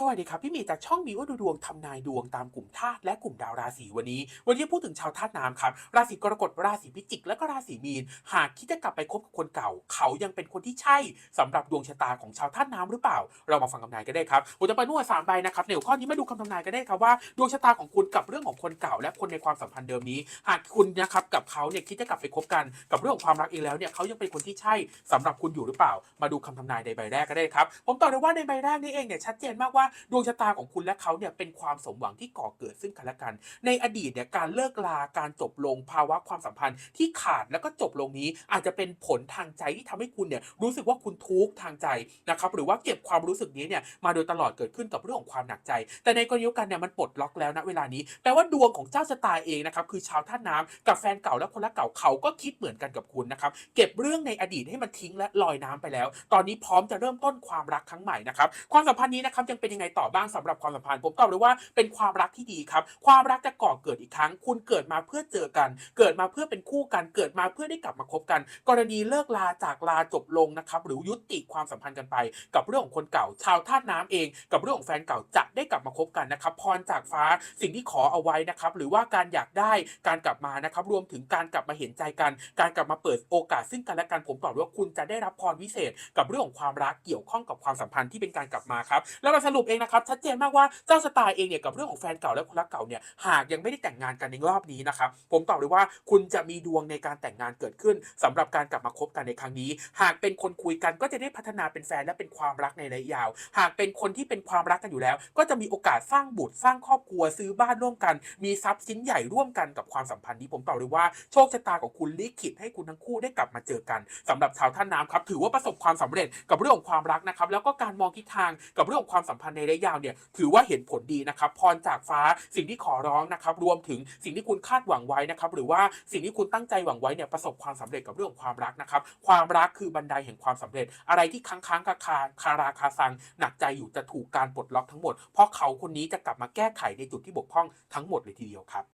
สวัสดีครับ พี่มีจากช่องมีว่าดูดวงทำนายดวงตามกลุ่มธาตุและกลุ่มดาวราศีวันนี้ วันนี้พูดถึงชาวธาตุน้ำครับ ราศีกรกฎราศีพิจิก และก็ราศีมีน หากคิดจะกลับไปคบกับคนเก่า เขายังเป็นคนที่ใช่สำหรับดวงชะตาของชาวธาตุน้ำหรือเปล่า เรามาฟังคำทำนายกันได้ครับผมจะไปนวดสามใบนะครับในหัวข้อนี้มาดูคำทำนายกันได้ครับว่าดวงชะตาของคุณกับเรื่องของคนเก่า และคนในความสัมพันธ์เดิมนี้ หากคุณนะครับกับเขาเนี่ยคิดจะกลับไปคบกันกับเรื่องของความรักเองแล้วเนี่ยเขายังเป็นคนที่ใช่สำหรับคุณอยู่หรือเปล่า มาดูคำทำนายในใบแรกก็ได้ครับผมตอบเลยว่าในใบแรกนี่เองเนี่ยชัดเจนมากว่าดวงชะตาของคุณและเขาเนี่ยเป็นความสมหวังที่ก่อเกิดซึ่งกันและกัน ในอดีตเนี่ยการเลิกลาการจบลงภาวะความสัมพันธ์ที่ขาดแล้วก็จบลงนี้ อาจจะเป็นผลทางใจที่ทำให้คุณเนี่ยรู้สึกว่าคุณทุกข์ทางใจนะครับหรือว่าเก็บความรู้สึกนี้เนี่ยมาโดยตลอดเกิดขึ้นกับเรื่องของความหนักใจ แต่ในกรณีกันเนี่ยมันปลดล็อกแล้วณเวลานี้แปลว่าดวงของเจ้าชะตาเองนะครับคือชาวท่าน้ำกับแฟนเก่าและคนรักเก่าเขาก็คิดเหมือนกันกับคุณนะครับเก็บเรื่องในอดีตให้มันทิ้งและลอยน้ำไปแล้ว ตอนนี้พร้อมจะเริ่มต้นความรักครั้งใหม่นะครับความสัมพันธ์นี้นะครับยังเป็นยังไงต่อบ้างสำหรับความสัมพันธ์ผมตอบเลยว่าเป็นความรักที่ดีครับ ความรักจะก่อเกิดอีกครั้ง คุณเกิดมาเพื่อเจอกัน เกิดมาเพื่อเป็นคู่กัน เกิดมาเพื่อได้กลับมาคบกัน กรณีเลิกลาจากลาจบลงนะครับหรือยุติความสัมพันธ์กันไป กับเรื่องของคนเก่า ชาวธาตุน้ำเอง กับเรื่องของแฟนเก่าจะได้กลับมาคบกันนะครับพรจากฟ้าสิ่งที่ขอเอาไว้นะครับหรือว่าการอยากได้การกลับมานะครับรวมถึงการกลับมาเห็นใจกัน การกลับมาเปิดโอกาสซึ่งกันและกันผมตอบว่าคุณจะได้รับพรวิเศษ กับเรื่องของความรักเกี่ยวข้องกับความสัมพันธ์ที่เป็นการกลับมาครับแล้วเราสรุปเองนะครับชัดเจนมากว่าเจ้าสไตล์เองเนี่ยกับเรื่องของแฟนเก่าและคนรักเก่าเนี่ยหากยังไม่ได้แต่งงานกันในรอบนี้นะครับผมตอบเลยว่าคุณจะมีดวงในการแต่งงานเกิดขึ้นสำหรับการกลับมาคบกันในครั้งนี้ หากเป็นคนคุยกันก็จะได้พัฒนาเป็นแฟนและเป็นความรักในระยะยาว หากเป็นคนที่เป็นความรักกันอยู่แล้ว ก็จะมีโอกาสสร้างบุตรสร้างครอบครัวซื้อบ้านร่วมกัน มีทรัพย์สินใหญ่ร่วมกันกับความสัมพันธ์นี้ผมตอบเลยว่าโชคชะตาของคุณลิขิตให้คุณทั้งคู่ได้กลับมาเจอกันสำหรับชาวท่านน้ำครับถือว่าประสบความสำเร็จกับเรื่องของความรักนะครับแล้วก็การมองทิศทางกับเรื่องของความสัมพันธ์ในระยะยาวเนี่ยถือว่าเห็นผลดีนะครับพรจากฟ้าสิ่งที่ขอร้องนะครับรวมถึงสิ่งที่คุณคาดหวังไว้นะครับหรือว่าสิ่งที่คุณตั้งใจหวังไว้เนี่ยประสบความสำเร็จกับเรื่องความรักนะครับความรักคือบันไดแห่งความสำเร็จ อะไรที่ค้างค้างคาคาคาราคาซังหนักใจอยู่จะถูกการปลดล็อกทั้งหมด เพราะเขาคนนี้จะกลับมาแก้ไขในจุดที่บกพร่องทั้งหมดเลยทีเดียวครับ